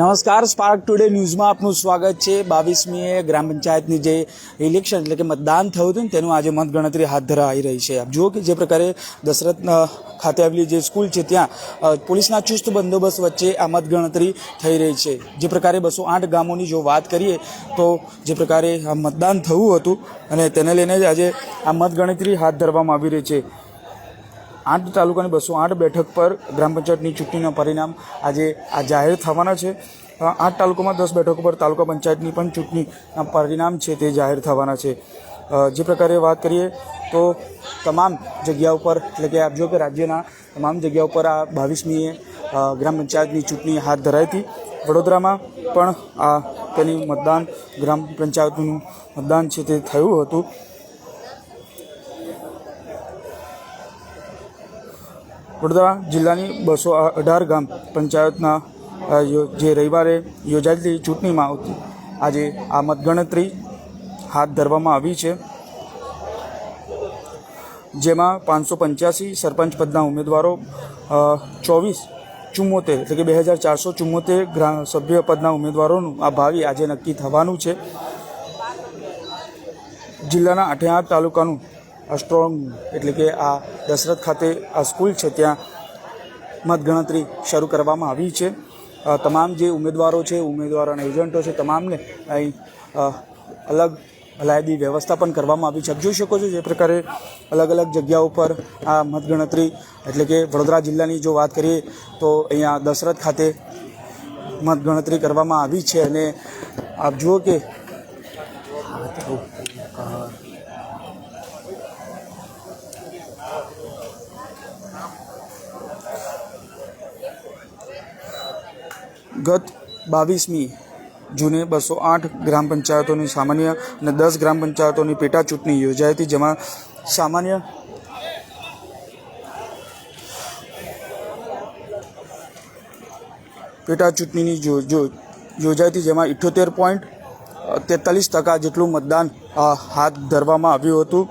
નમસ્કાર spark today ન્યૂઝમાં આપનું સ્વાગત છે. બાવીસમીએ ગ્રામ પંચાયતની જે ઇલેક્શન એટલે કે મતદાન થયું હતું ને, તેનું આજે મતગણતરી હાથ ધરાઈ રહી છે. આપ જુઓ કે જે પ્રકારે દશરથ ખાતે આવેલી જે સ્કૂલ છે, ત્યાં પોલીસના ચુસ્ત બંદોબસ્ત વચ્ચે આ મતગણતરી થઈ રહી છે. જે પ્રકારે બસો આઠ ગામોની જો વાત કરીએ, તો જે પ્રકારે આ મતદાન થયું હતું અને તેને લઈને જ આજે આ મતગણતરી હાથ ધરવામાં આવી રહી છે. આઠ તાલુકાની બસો આઠ બેઠક પર ગ્રામ પંચાયતની ચૂંટણીના પરિણામ આજે આ જાહેર થવાના છે. આઠ તાલુકામાં દસ બેઠકો પર તાલુકા પંચાયતની પણ ચૂંટણીના પરિણામ છે તે જાહેર થવાના છે. જે પ્રકારે વાત કરીએ તો તમામ જગ્યા ઉપર, એટલે કે આપ જો કે રાજ્યના તમામ જગ્યા ઉપર આ બાવીસમીએ ગ્રામ પંચાયતની ચૂંટણી હાથ ધરાઈ હતી. વડોદરામાં પણ આ તેની મતદાન, ગ્રામ પંચાયતનું મતદાન છે તે થયું હતું. વડોદરા જિલ્લાની બસો અઢાર ગામ પંચાયતના જે રવિવારે યોજાયેલી ચૂંટણીમાં આજે આ મતગણતરી હાથ ધરવામાં આવી છે. જેમાં પાંચસો પંચ્યાસી સરપંચ પદના ઉમેદવારો ચોવીસ ચુમ્મોતેર એટલે કે બે હજાર ચારસો ચુમ્મોતેર સભ્ય પદના ઉમેદવારોનું આ ભાવિ આજે નક્કી થવાનું છે. જિલ્લાના આઠે આઠ તાલુકાનું સ્ટ્રોંગ એટલે કે આ દશરથ ખાતે આ સ્કૂલ છે, ત્યાં મતગણતરી શરૂ કરવામાં આવી છે. તમામ જે ઉમેદવારો છે, ઉમેદવારો અને એજન્ટો છે, તમામને અહીં અલગ અલાયદી વ્યવસ્થા પણ કરવામાં આવી છે. જોઈ શકો છો જે પ્રકારે અલગ અલગ જગ્યાઓ પર આ મતગણતરી એટલે કે વડોદરા જિલ્લાની જો વાત કરીએ તો અહીંયા દશરથ ખાતે મતગણતરી કરવામાં આવી છે અને આપ જુઓ કે ગત બાવીસમી જૂને બસો આઠ ગ્રામ પંચાયતોની સામાન્ય અને દસ ગ્રામ પંચાયતોની પેટા ચૂંટણી યોજાઈ હતી, જેમાં સામાન્ય પેટા ચૂંટણીની યોજાઈ હતી, જેમાં ઇઠ્યોતેર પોઈન્ટ તેતાલીસ ટકા જેટલું મતદાન હાથ ધરવામાં આવ્યું હતું.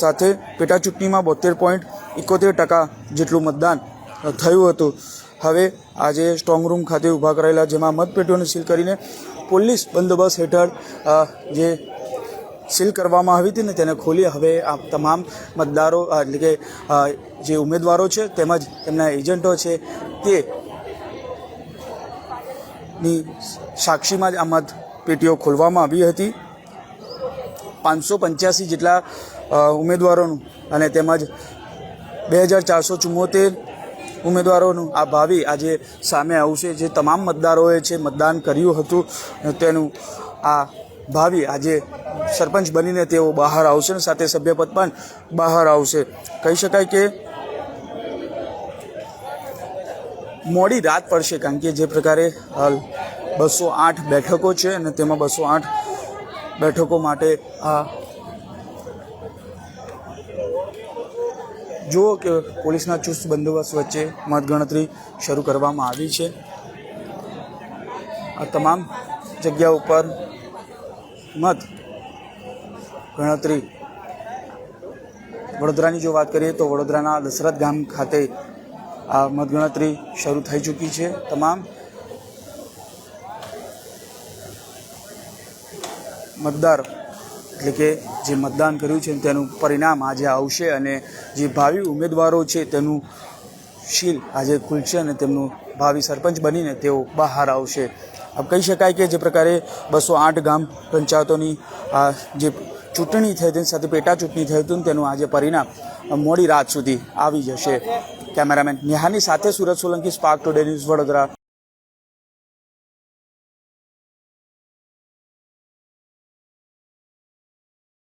સાથે પેટા ચૂંટણીમાં બોતેર પોઈન્ટ એકોતેર ટકા જેટલું મતદાન થયું હતું. હવે આજે સ્ટ્રોંગ રૂમ ખાતે ઊભા કરાયેલા જેમાં મતપેટીઓને સીલ કરીને પોલીસ બંદોબસ્ત હેઠળ જે સીલ કરવામાં આવી હતી ને તેને ખોલી હવે આ તમામ મતદારો એટલે કે જે ઉમેદવારો છે તેમજ તેમના એજન્ટો છે તે ની સાક્ષીમાં જ આ મતપેટીઓ ખોલવામાં આવી હતી. પાંચસો પંચ્યાસી જેટલા ઉમેદવારોનું અને તેમજ બે હજાર ચારસો ચુમ્મોતેર ઉમેદવારોનું આ ભાવિ આજે સામે આવશે. જે તમામ મતદારોએ છે મતદાન કર્યું હતું, તેનું આ ભાવિ આજે સરપંચ બનીને તેઓ બહાર આવશે અને સાથે સભ્યપદ પણ બહાર આવશે. કહી શકાય કે મોડી રાત પડશે કારણ કે જે પ્રકારે હાલ બસો આઠ બેઠકો છે અને તેમાં બસો આઠ બેઠકો માટે આ જુઓ કે પોલીસના ચુસ્ત બંદોબસ્ત વચ્ચે મતગણતરી શરૂ કરવામાં આવી છે. આ તમામ જગ્યા ઉપર મત ગણતરી. વડોદરાની જો વાત કરીએ તો વડોદરાના દશરથ ગામ ખાતે આ મતગણતરી શરૂ થઈ ચૂકી છે. તમામ મતદાર એટલે કે જે મતદાન કર્યું છે તેનું પરિણામ આજે આવશે અને જે ભાવિ ઉમેદવારો છે તેનું શીલ આજે ખુલશે અને તેમનું ભાવિ સરપંચ બનીને તેઓ બહાર આવશે. આમ કહી શકાય કે જે પ્રકારે બસો આઠ ગામ પંચાયતોની આ જે ચૂંટણી થઈ તેની સાથે પેટા ચૂંટણી થઈ હતી તેનું આજે પરિણામ મોડી રાત સુધી આવી જશે. કેમેરામેન નેહાની સાથે Surat Solanki Spark today news Vadodara.